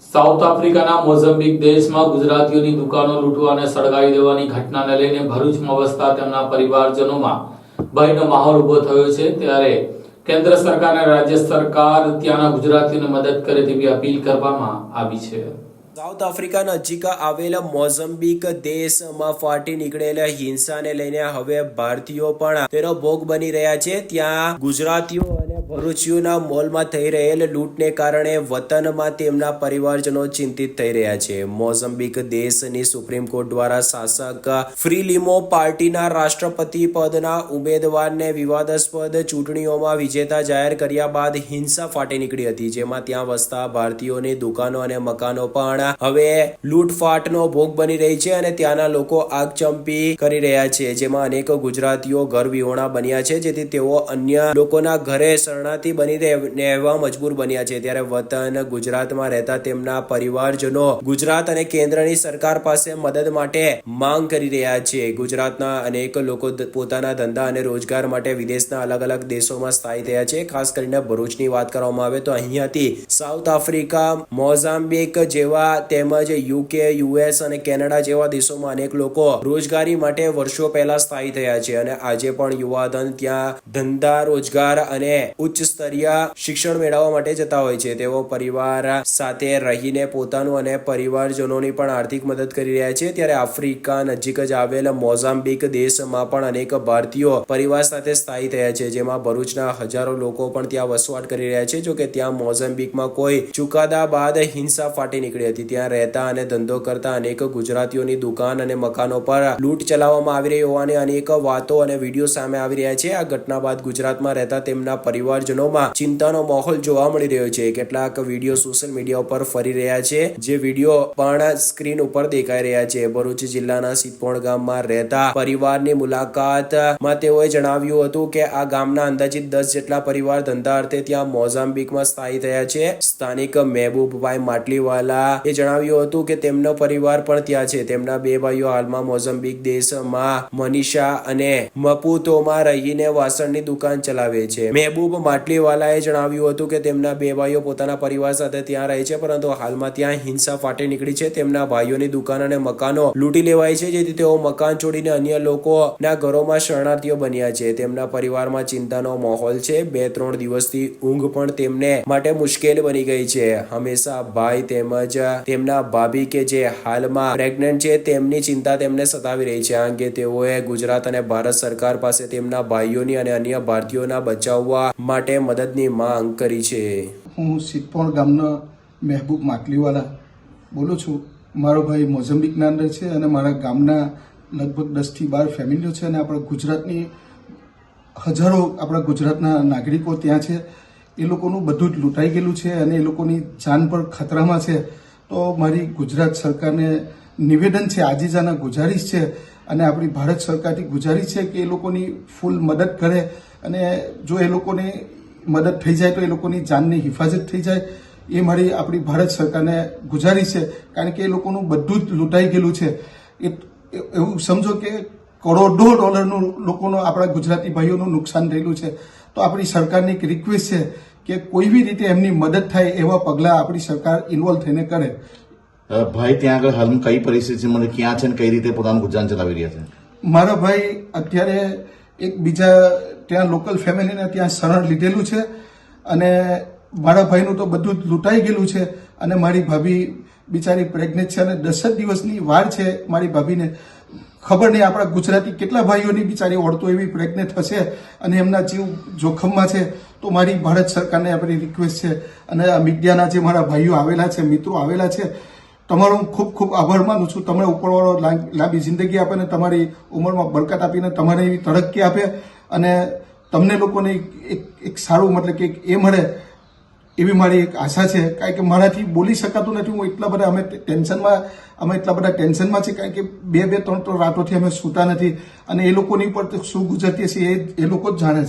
South આફ્રિકાના મોઝમ્બિક દેશમાં ગુજરાતીઓની દુકાનો લૂંટવા અને સળગાવી દેવાની ઘટનાને લઈને ભરૂચમાં વસતા તેમના પરિવારજનોમાં ભયનો માહોલ ઊભો થયો છે. ત્યારે કેન્દ્ર સરકાર અને રાજ્ય સરકાર ત્યાંના ગુજરાતીઓને મદદ કરે તેવી અપીલ કરવામાં આવી છે. સાઉથ આફ્રિકા નજીક આવેલા મોઝમ્બિક દેશમાં ફાટી નીકળેલા હિંસાને લઈને હવે ભારતીયો પણ તેનો ભોગ બની રહ્યા છે. ત્યાં ગુજરાતીઓ ભરૂચીઓના મોલમાં થઈ રહેલ લૂંટને કારણે વતનમાં તેમના પરિવારજનો ચિંતિત થઈ રહ્યા છે. મોઝમ્બિક દેશની સુપ્રીમ કોર્ટ દ્વારા શાસક ફ્રીલિમો પાર્ટીના રાષ્ટ્રપતિ પદના ઉમેદવારને વિવાદાસ્પદ ચૂંટણીઓમાં વિજેતા જાહેર કર્યા બાદ હિંસા ફાટી નીકળી હતી, જેમાં ત્યાં વસતા ભારતીયોની દુકાનો અને મકાનો પણ હવે લૂંટફાટનો ભોગ બની રહી છે અને ત્યાંના લોકો આગચંપી કરી રહ્યા છે, જેમાં અનેક ગુજરાતીઓ ઘર વિહોણા બન્યા છે, જેથી તેઓ અન્ય લોકોના ઘરે શરણાર્થી બની રહેવા મજબૂર બન્યા છે. ત્યારે વતન ગુજરાતમાં રહેતા તેમના પરિવારજનો ગુજરાત અને કેન્દ્રની સરકાર પાસે મદદ માટે માંગ કરી રહ્યા છે. ગુજરાતના અનેક લોકો પોતાના ધંધા અને રોજગાર માટે વિદેશના અલગ અલગ દેશોમાં સ્થાયી થયા છે. ખાસ કરીને ભરૂચની વાત કરવામાં આવે તો અહીંયાથી સાઉથ આફ્રિકા, મોઝામ્બિક જેવા તેમજ યુકે, યુએસ અને કેનેડા જેવા દેશોમાં અનેક લોકો રોજગારી માટે વર્ષો પહેલા સ્થાયી થયા છે અને આજે પણ યુવાધન ત્યાં ધંધા, રોજગાર અને ઉચ્ચ સ્તરીય શિક્ષણ મેળવવા માટે જતા હોય છે. તેઓ પરિવાર સાથે રહીને પોતાનું અને પરિવારજનોની પણ આર્થિક મદદ કરી રહ્યા છે. ત્યારે આફ્રિકા નજીક જ આવેલ મોઝામ્બિક દેશમાં પણ અનેક ભારતીયો પરિવાર સાથે સ્થાયી થયા છે. જેમાં ભરૂચના હજારો લોકો પણ ત્યાં વસવાટ કરી રહ્યા છે. જોકે ત્યાં મોઝામ્બિકમાં કોઈ ચુકાદા બાદ હિંસા ફાટી નીકળી હતી. ત્યાં રહેતા અને ધંધો કરતા અનેક ગુજરાતીઓની દુકાન અને મકાનો પર લૂંટ ચલાવવામાં આવી રહી હોવાની અનેક વાતો અને વીડિયો સામે આવી રહ્યા છે. આ ઘટના બાદ ગુજરાતમાં રહેતા તેમના પરિવારજનોમાં ચિંતાનો માહોલ જોવા મળી રહ્યો છે. કેટલાક વીડિયો સોશિયલ મીડિયા ઉપર ફરી રહ્યા છે. જે વીડિયો પણ સ્ક્રીન ઉપર દેખાઈ રહ્યા છે. ભરૂચ જિલ્લાના સિદ્ધપોણ ગામમાં રહેતા પરિવારની મુલાકાતમાં તેઓએ જણાવ્યું હતું કે આ ગામના અંદાજિત દસ જેટલા પરિવાર ધંધા અર્થે ત્યાં મોઝામ્બિકમાં સ્થાયી થયા છે. સ્થાનિક મહેબૂબભાઈ માટલીવાલા એ જણાવ્યું હતું કે તેમનો પરિવાર પણ ત્યાં છે. તેમના બે ભાઈઓ હાલમાં મોઝામ્બિક દેશમાં મનીષા અને મપુતોમાં રહીને વાસણની દુકાન ચલાવે છે. મહેબૂબ માટલીવાલાએ જણાવ્યું હતું કે તેમના બે ભાઈઓ પોતાના પરિવાર સાથે ત્યાં રહે છે, પરંતુ હાલમાં ત્યાં હિંસા ફાટી નીકળી છે. તેમના ભાઈઓની દુકાન અને મકાનો લૂંટી લેવાય છે, જેથી તેઓ મકાન છોડીને અન્ય લોકોના ઘરોમાં શરણાર્થીઓ બન્યા છે. તેમના પરિવારમાં ચિંતાનો માહોલ છે. બે ત્રણ દિવસથી ઊંઘ પણ તેમને માટે મુશ્કેલ બની ગઈ છે. હંમેશા ભાઈ તેમજ તેમના ભાભી કે જે હાલમાં પ્રેગ્નન્ટ છે, તેમની ચિંતા તેમને સતાવી રહી છે. આ અંગે તેઓએ ગુજરાત અને ભારત સરકાર પાસે તેમના ભાઈઓની અને અન્ય ભારતીયોના બચાવવા માટે મદદની માંગ કરી છે. હું સિદ્ધપોણ ગામનો મહેબૂબ માટલીવાલા બોલું છું. મારો ભાઈ મોઝમ્બિકના અંદર છે અને મારા ગામના લગભગ દસથી બાર ફેમિલીઓ છે અને આપણા ગુજરાતની હજારો આપણા ગુજરાતના નાગરિકો ત્યાં છે. એ લોકોનું બધું જ લૂંટાઈ ગયેલું છે અને એ લોકોની જાન પર ખતરામાં છે. તો મારી ગુજરાત સરકારને નિવેદન છે, આજીજાના ગુજારિશ છે અને આપણી ભારત સરકારથી ગુજારી છે કે એ લોકોની ફૂલ મદદ કરે અને જો એ લોકોને મદદ થઈ જાય તો એ લોકોની જાનની હિફાજત થઈ જાય, એ મારી આપણી ભારત સરકારને ગુજારી છે. કારણ કે એ લોકોનું બધું જ લૂંટાઈ ગયેલું છે. એવું સમજો કે કરોડો ડોલરનું લોકોનું આપણા ગુજરાતી ભાઈઓનું નુકસાન થયેલું છે. તો આપણી સરકારની એક રિક્વેસ્ટ છે કે કોઈ બી રીતે એમની મદદ થાય એવા પગલાં આપણી સરકાર ઇન્વોલ્વ થઈને કરે. ભાઈ ત્યાં આગળ હાલમાં કઈ પરિસ્થિતિમાં ક્યાં છે ને કઈ રીતે પોતાનું ગુજરાન ચલાવી રહ્યા છે? મારા ભાઈ અત્યારે એક બીજા ત્યાં લોકલ ફેમિલીને ત્યાં શરણ લીધેલું છે અને મારા ભાઈનું તો બધું જ લૂંટાઈ ગયેલું છે અને મારી ભાભી બિચારી પ્રેગ્નેન્ટ છે અને દસ જ દિવસની વાર છે મારી ભાભીને. ખબર નહીં આપણા ગુજરાતી કેટલા ભાઈઓની બિચારી ઓળતો એવી પ્રેગ્નેન્ટ હશે અને એમના જીવ જોખમમાં છે. તો મારી ભારત સરકારને આપણી રિક્વેસ્ટ છે અને આ મીડિયાના જે મારા ભાઈઓ આવેલા છે, મિત્રો આવેલા છે તમારો હું ખૂબ ખૂબ આભાર માનું છું. તમે ઉપરવાળો લાંબી જિંદગી આપે ને તમારી ઉંમરમાં બરકત આપીને તમારે એવી તરક્કી આપે અને તમને લોકોને એક- એક સારું મતલબ કે એ મળે એવી મારી એક આશા છે. કારણ કે મારાથી બોલી શકાતું નથી. હું એટલા બધા અમે ટેન્શનમાં, અમે એટલા બધા ટેન્શનમાં છે કારણ કે બે બે, ત્રણ ત્રણ રાતોથી અમે સૂતા નથી અને એ લોકોની પર શું ગુજરતી હશે એ એ લોકો જ જાણે છે.